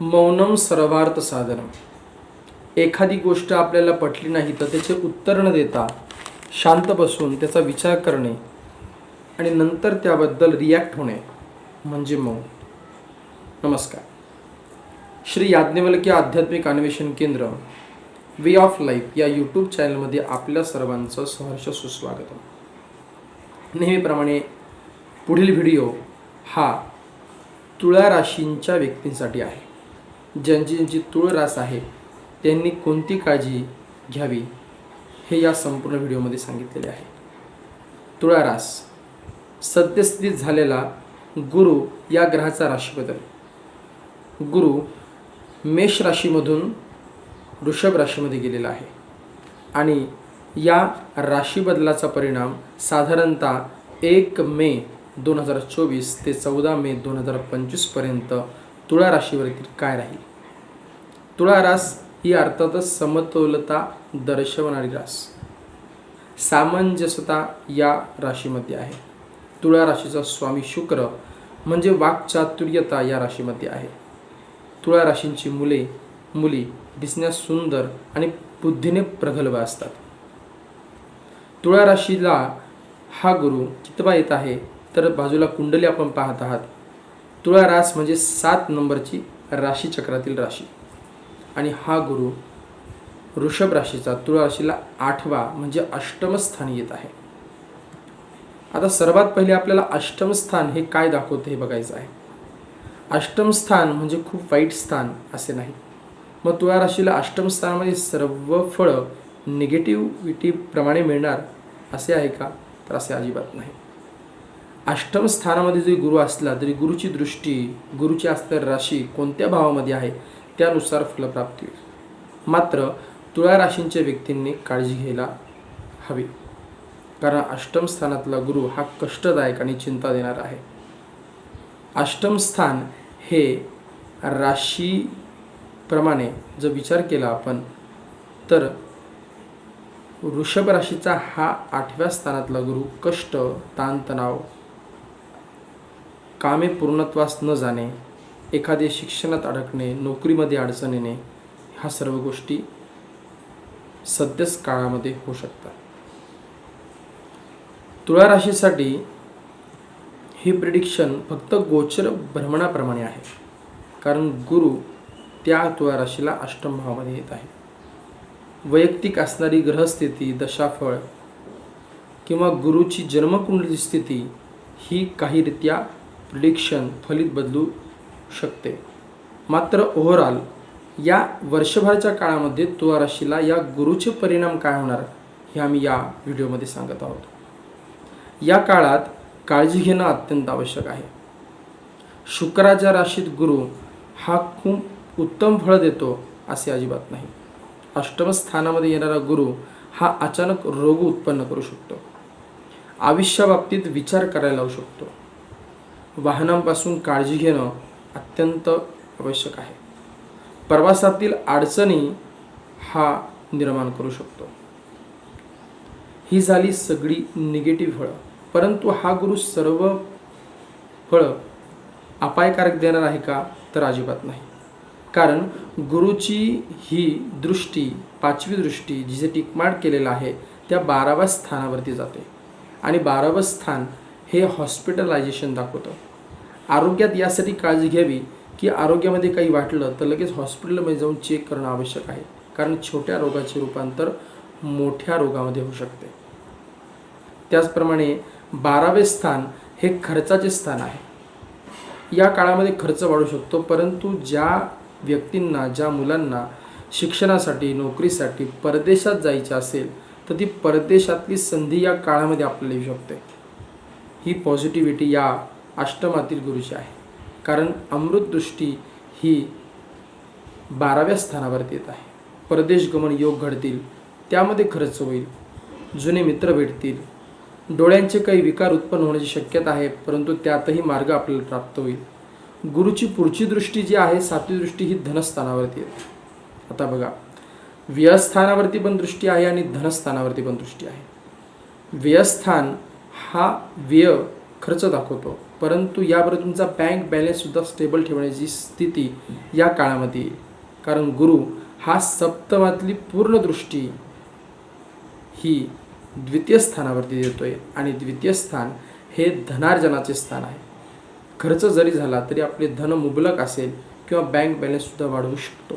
मौनम सर्वार्थ साधनम. एखादी गोष्ट आपल्याला पटली नाही तर त्याचे उत्तर न देता शांत बसून त्याचा विचार करणे आणि नंतर त्याबद्दल रिॲक्ट होणे म्हणजे मौन. नमस्कार. Shri Yajnavalkya Adhyatmik Anveshan Kendra way of life या यूट्यूब चॅनलमध्ये आपल्या सर्वांचं सहर्ष सुस्वागत नेहमीप्रमाणे पुढील व्हिडिओ हा तुळा राशींच्या व्यक्तींसाठी आहे. ज्यांची ज्यांची तुळ रास आहे त्यांनी कोणती काळजी घ्यावी हे या संपूर्ण व्हिडिओमध्ये सांगितलेले आहे. तुळारास सद्यस्थितीत झालेला गुरु या ग्रहाचा राशी बदल गुरु मेष राशीमधून वृषभ राशीमध्ये गेलेला आहे आणि या राशी बदलाचा परिणाम साधारणतः एक मे दोन हजार चोवीस ते चौदा मे दोन हजार पंचवीसपर्यंत तुळा राशीवरती काय राहील? तुळा रास ही अर्थातच समतोलता दर्शवणारी रास. सामंजस्यता या राशीमध्ये आहे. तुळा राशीचा स्वामी शुक्र म्हणजे वाक्चातुर्यता या राशीमध्ये आहे. तुळा राशींची मुले मुली दिसण्यास सुंदर आणि बुद्धीने प्रगल्भ असतात. तुळा राशीला हा गुरु कितवा येत आहे? तर बाजूला कुंडली आपण पाहत आहात. तुळा रास म्हणजे सात नंबरची राशीचक्रातील राशी. आणि हा गुरु वृषभ राशीचा तुळा राशीला आठवा म्हणजे अष्टमस्थानी येत आहे. आता सर्वात पहिले आपल्याला अष्टम स्थान हे काय दाखवतं हे बघायचं आहे. अष्टम स्थान म्हणजे खूप वाईट स्थान असे नाही. मग तुळा राशीला अष्टमस्थानामध्ये सर्व फळं निगेटिव्हिटीप्रमाणे मिळणार असे आहे का? तर असे अजिबात नाही. अष्टम स्थानामध्ये जरी गुरु असला तरी गुरुची दृष्टी गुरुची अस्तर राशी कोणत्या भावामध्ये आहे त्यानुसार फलप्राप्ती होईल. मात्र तुळा राशींच्या व्यक्तींनी काळजी घ्यायला हवी. कारण अष्टम स्थानातला गुरु हा कष्टदायक आणि चिंता देणारा आहे. अष्टम स्थान हे राशीप्रमाणे जर विचार केला आपण तर वृषभ राशीचा हा आठव्या स्थानातला गुरु कष्ट ताणतणाव कामे पूर्णत्वास न जाणे एखादे शिक्षणात अडकणे नोकरीमध्ये अडचण येणे ह्या सर्व गोष्टी सद्यच काळामध्ये होऊ शकतात. तुळा राशीसाठी हे प्रिडिक्शन फक्त गोचर भ्रमणाप्रमाणे आहे. कारण गुरु त्या तुळा राशीला अष्टम भावामध्ये येत आहे. वैयक्तिक असणारी ग्रहस्थिती दशाफळ किंवा गुरुची जन्मकुंडली स्थिती ही काहीरित्या प्रिडिक्शन फलित बदलू शकते. मात्र ओव्हरऑल या वर्षभराच्या काळामध्ये तुळा राशीला या गुरुचे परिणाम काय होणार हे आम्ही या व्हिडिओमध्ये सांगत आहोत. या काळात काळजी घेणं अत्यंत आवश्यक आहे. शुक्राच्या राशीत गुरु हा खूप उत्तम फळ देतो असे अजिबात नाही. अष्टमस्थानामध्ये येणारा गुरु हा अचानक रोग उत्पन्न करू शकतो. आयुष्याबाबतीत विचार करायला लावू शकतो. वाहनांपासून काळजी घेणं अत्यंत आवश्यक आहे. प्रवासातील अडचणी हा निर्माण करू शकतो. ही झाली सगळी निगेटिव्ह फळं. परंतु हा गुरु सर्व फळं अपायकारक देणार आहे का तर अजिबात नाही. कारण गुरुची ही दृष्टी पाचवी दृष्टी जिचे टिकमाट केलेलं आहे त्या बाराव्या स्थानावरती जाते. आणि बारावं स्थान हे हॉस्पिटलायझेशन दाखवतं. आरोग्यात यासाठी काळजी घ्यावी की आरोग्यामध्ये काही वाटलं तर लगेच हॉस्पिटलमध्ये जाऊन चेक करणं आवश्यक आहे. कारण छोट्या रोगाचे रूपांतर मोठ्या रोगामध्ये होऊ शकते. त्याचप्रमाणे बारावे स्थान हे खर्चाचे स्थान आहे. या काळामध्ये खर्च वाढू शकतो परंतु ज्या व्यक्तींना ज्या मुलांना शिक्षणासाठी नोकरीसाठी परदेशात जायचे असेल तर ती परदेशातली संधी या काळामध्ये आपल्याला येऊ शकते. ही पॉझिटिव्हिटी या अष्टमातील गुरुची आहे. कारण अमृतदृष्टी ही बाराव्या स्थानावरती येत आहे. परदेश गमन योग घडतील त्यामध्ये खर्च होईल. जुने मित्र भेटतील. डोळ्यांचे काही विकार उत्पन्न होण्याची शक्यता आहे परंतु त्यातही मार्ग आपल्याला प्राप्त होईल. गुरुची पुढची दृष्टी जी आहे सातवी दृष्टी ही धनस्थानावरती येते. आता बघा व्ययस्थानावरती पण दृष्टी आहे आणि धनस्थानावरती पण दृष्टी आहे. व्ययस्थान हा व्यय खर्च दाखवतो. परंतु याबरोबर तुमचा बँक बॅलन्ससुद्धा स्टेबल ठेवण्याची स्थिती या काळामध्ये येईल. कारण गुरु हा सप्तमातली पूर्ण दृष्टी ही द्वितीय स्थानावरती देतो आहे आणि द्वितीय स्थान हे धनार्जनाचे स्थान आहे. खर्च जरी झाला तरी आपले धन मुबलक असेल किंवा बँक बॅलन्ससुद्धा वाढवू शकतो.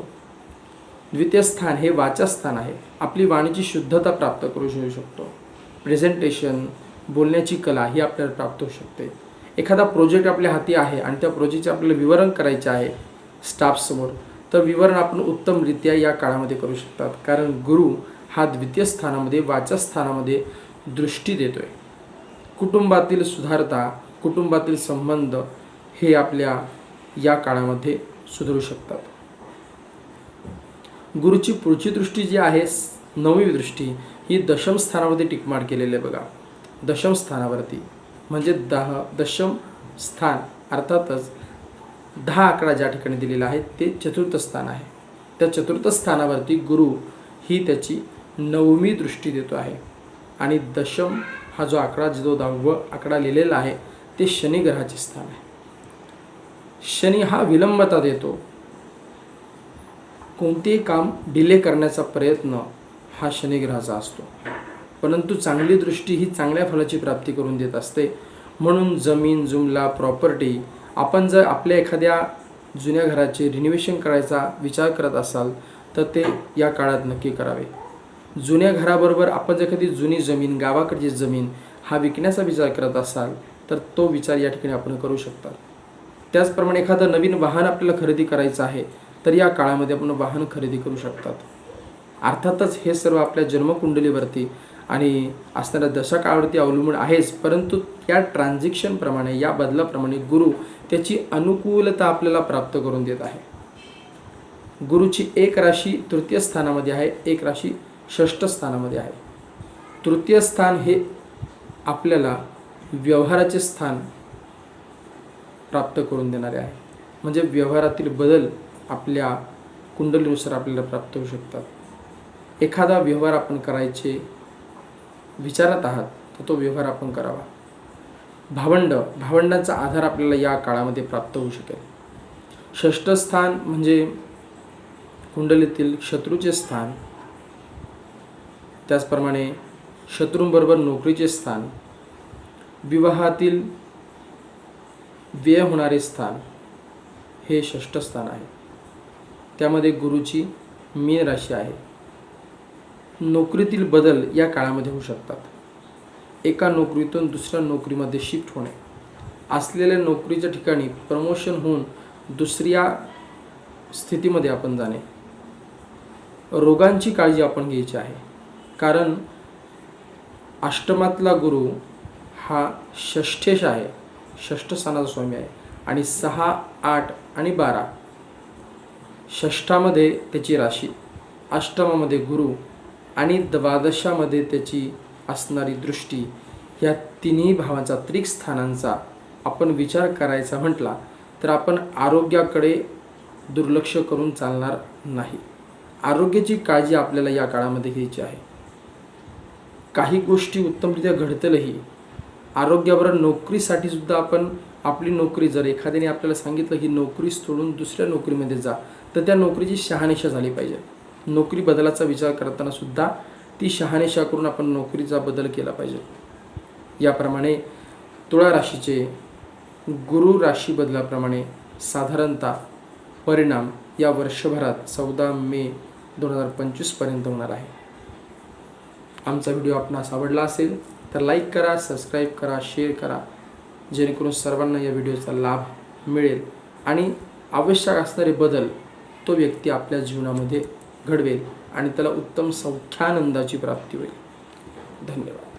द्वितीय स्थान हे वाचस्थान आहे. आपली वाणीची शुद्धता प्राप्त करू शकू शकतो. प्रेझेंटेशन बोलण्याची कला ही आपल्याला प्राप्त होऊ शकते. एखादा प्रोजेक्ट आपल्या हाती आहे आणि त्या प्रोजेक्टचे आपल्याला विवरण करायचे आहे स्टाफसमोर तर विवरण आपण उत्तमरित्या या काळामध्ये करू शकतात. कारण गुरु हा द्वितीय स्थानामध्ये वाचस्थानामध्ये दृष्टी देतोय. कुटुंबातील सुधारता कुटुंबातील संबंध हे आपल्या या काळामध्ये सुधारू शकतात. गुरुची पुढची दृष्टी जी आहे नववी दृष्टी ही दशम स्थानामध्ये टिकमार केलेली आहे बघा. दशम स्थानावरती. म्हणजे दहा दशम स्थान अर्थातच दहा आकडा ज्या ठिकाणी दिलेला आहे ते चतुर्थ स्थान आहे. त्या चतुर्थ स्थानावरती गुरु ही त्याची नवमी दृष्टी देतो आहे. आणि दशम हा जो आकडा जो दहावं आकडा लिहिलेला आहे ते शनी ग्रहाचे स्थान आहे. शनी हा विलंबता देतो. कोणतेही काम डिले करण्याचा प्रयत्न हा शनिग्रहाचा असतो. परंतु चांगली दृष्टी ही चांगल्या फलाची प्राप्ती करून देत असते. म्हणून जमीन जुमला प्रॉपर्टी आपण जर आपल्या एखाद्या जुन्या घराचे रिनोव्हेशन करायचा विचार करत असाल तर ते या काळात नक्की करावे. जुन्या घराबरोबर आपण जर एखादी जुनी जमीन गावाकडची जमीन हा विकण्याचा विचार करत असाल तर तो विचार या ठिकाणी आपण करू शकता. त्याचप्रमाणे एखादं नवीन वाहन आपल्याला खरेदी करायचं आहे तर या काळामध्ये आपण वाहन खरेदी करू शकतात. अर्थातच हे सर्व आपल्या जन्मकुंडलीवरती आणि असणाऱ्या दशकावरती अवलंबून आहेच. परंतु या ट्रान्झॅक्शनप्रमाणे या बदलाप्रमाणे गुरु त्याची अनुकूलता आपल्याला प्राप्त करून देत आहे. गुरुची एक राशी तृतीय स्थानामध्ये आहे एक राशी षष्ठ स्थानामध्ये आहे. तृतीय स्थान हे आपल्याला व्यवहाराचे स्थान प्राप्त करून देणारे आहे. म्हणजे व्यवहारातील बदल आपल्या कुंडलीनुसार आपल्याला प्राप्त होऊ शकतात. एखादा व्यवहार आपण करायचे विचारत आहात तर तो व्यवहार आपण करावा. भावंड भावंडांचा आधार आपल्याला या काळामध्ये प्राप्त होऊ शकेल. षष्ठ स्थान म्हणजे कुंडलीतील शत्रूचे स्थान. त्याचप्रमाणे शत्रूंबरोबर नोकरीचे स्थान. विवाहातील व्यय होणारे स्थान हे षष्ठ स्थान आहे. त्यामध्ये गुरुची मीन राशी आहे. नोकरीतील बदल या काळामध्ये होऊ शकतात. एका नोकरीतून दुसऱ्या नोकरीमध्ये शिफ्ट होणे. असलेल्या नोकरीच्या ठिकाणी प्रमोशन होऊन दुसऱ्या स्थितीमध्ये आपण जाणे. रोगांची काळजी आपण घ्यायची आहे. कारण अष्टमातला गुरु हा षष्ठेश आहे. षष्ठस्थानाचा स्वामी आहे. आणि सहा आठ आणि बारा. षष्ठामध्ये त्याची राशी. अष्टमामध्ये गुरु आणि द्वादशामध्ये त्याची असणारी दृष्टी या तिन्ही भावांचा त्रिक स्थानांचा आपण विचार करायचा म्हटला तर आपण आरोग्याकडे दुर्लक्ष करून चालणार नाही. आरोग्याची काळजी आपल्याला या काळामध्ये घ्यायची आहे. काही गोष्टी उत्तमरित्या घडतलही आरोग्याबरोबर नोकरीसाठी सुद्धा आपण आपली नोकरी जर एखाद्याने आपल्याला सांगितलं की नोकरी सोडून दुसऱ्या नोकरीमध्ये जा तर त्या नोकरीची शहानिशा झाली पाहिजे. नोकरी बदलाचा विचार करताना सुद्धा ती शहानिशा करून आपण नोकरीचा बदल केला पाहिजे. याप्रमाणे तुळा राशीचे गुरु राशी बदलाप्रमाणे साधारणतः परिणाम या वर्षभरात चौदा मे दोन हजार पंचवीसपर्यंत होणार आहे. आमचा व्हिडिओ आपणास आवडला असेल तर लाईक करा सबस्क्राईब करा शेअर करा. जेणेकरून सर्वांना या व्हिडिओचा लाभ मिळेल आणि आवश्यक असणारे बदल तो व्यक्ती आपल्या जीवनामध्ये घडवेल आणि त्याला उत्तम सौख्यानंदाची प्राप्ती होईल. धन्यवाद.